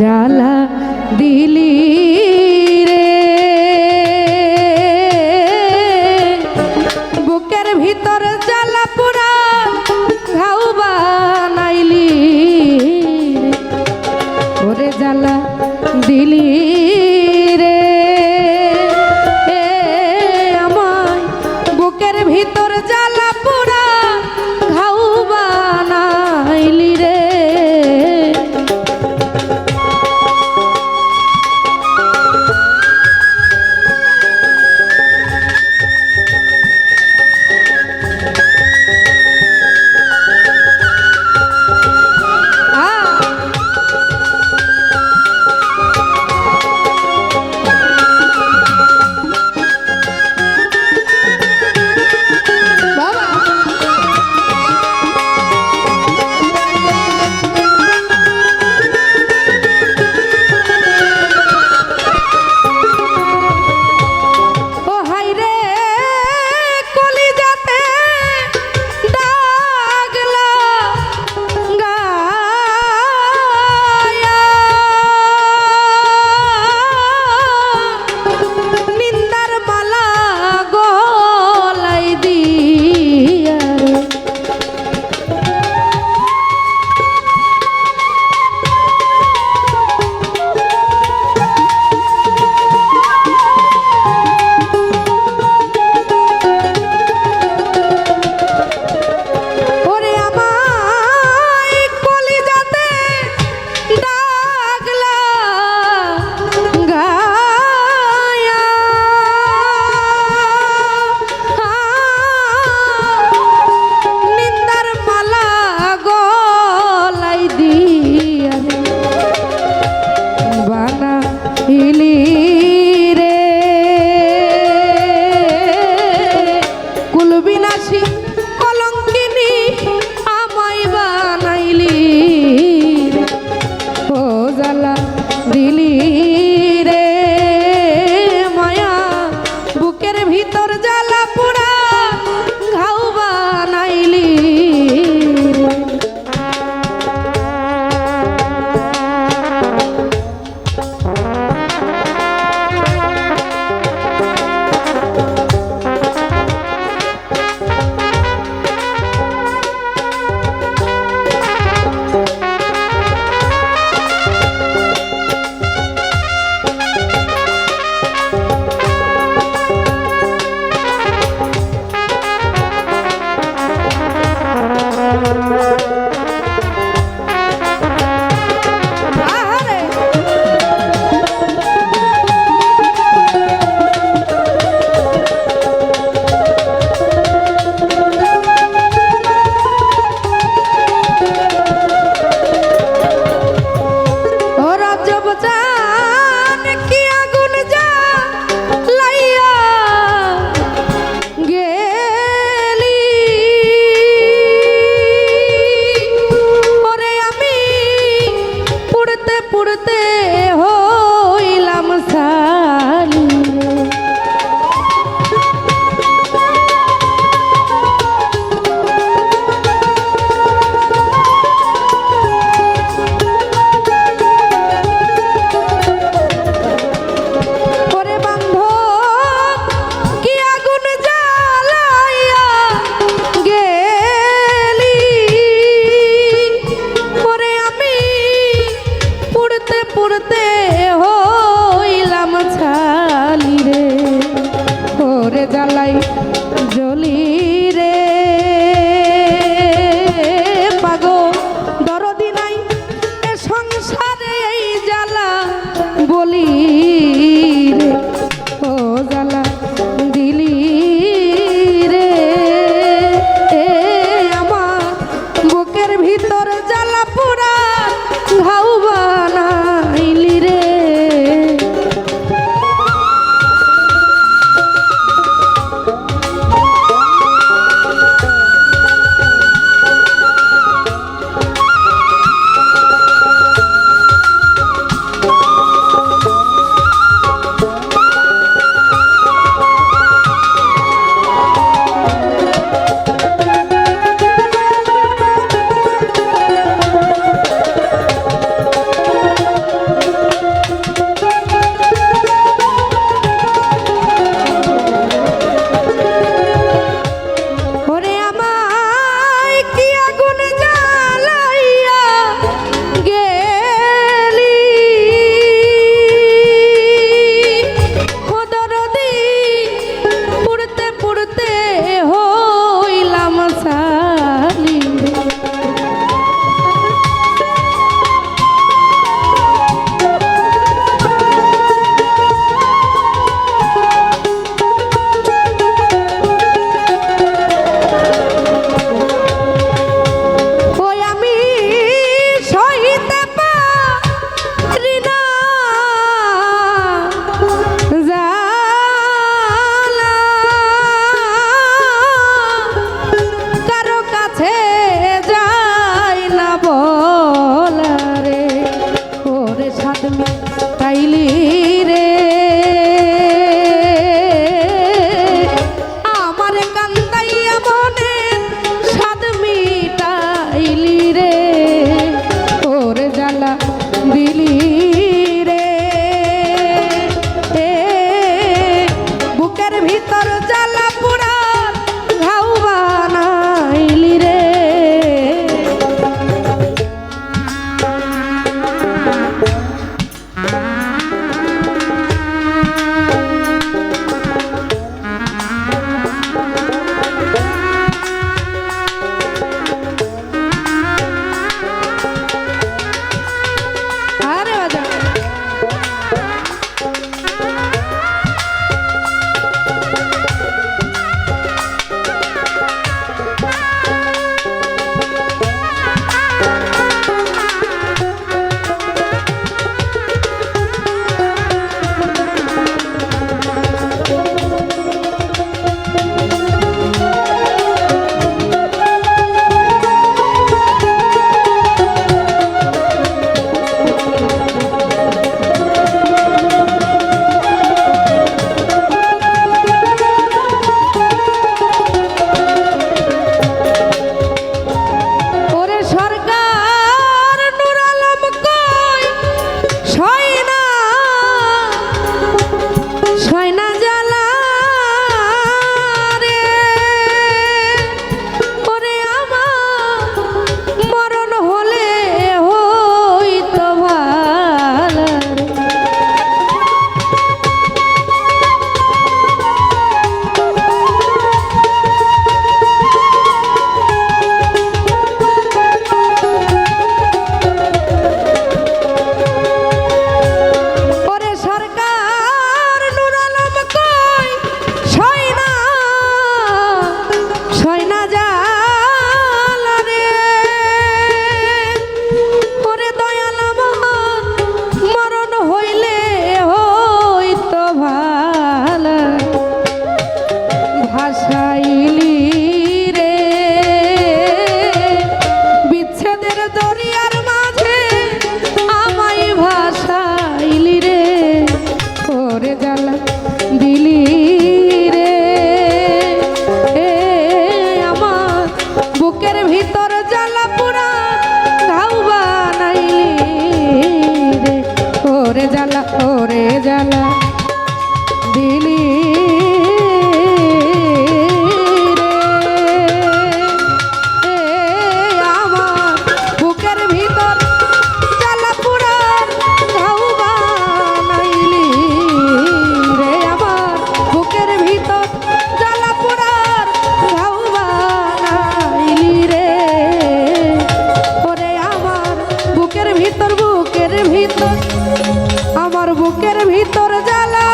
জ্বালা দিলি রে। বুকের ভিতর জ্বালা পুরা ঘাউ বানাইলি ওরে জ্বালা দিলি জ্বালা পুরা ভিতর বুকের ভিতর আমার বুকের ভিতর জ্বালা।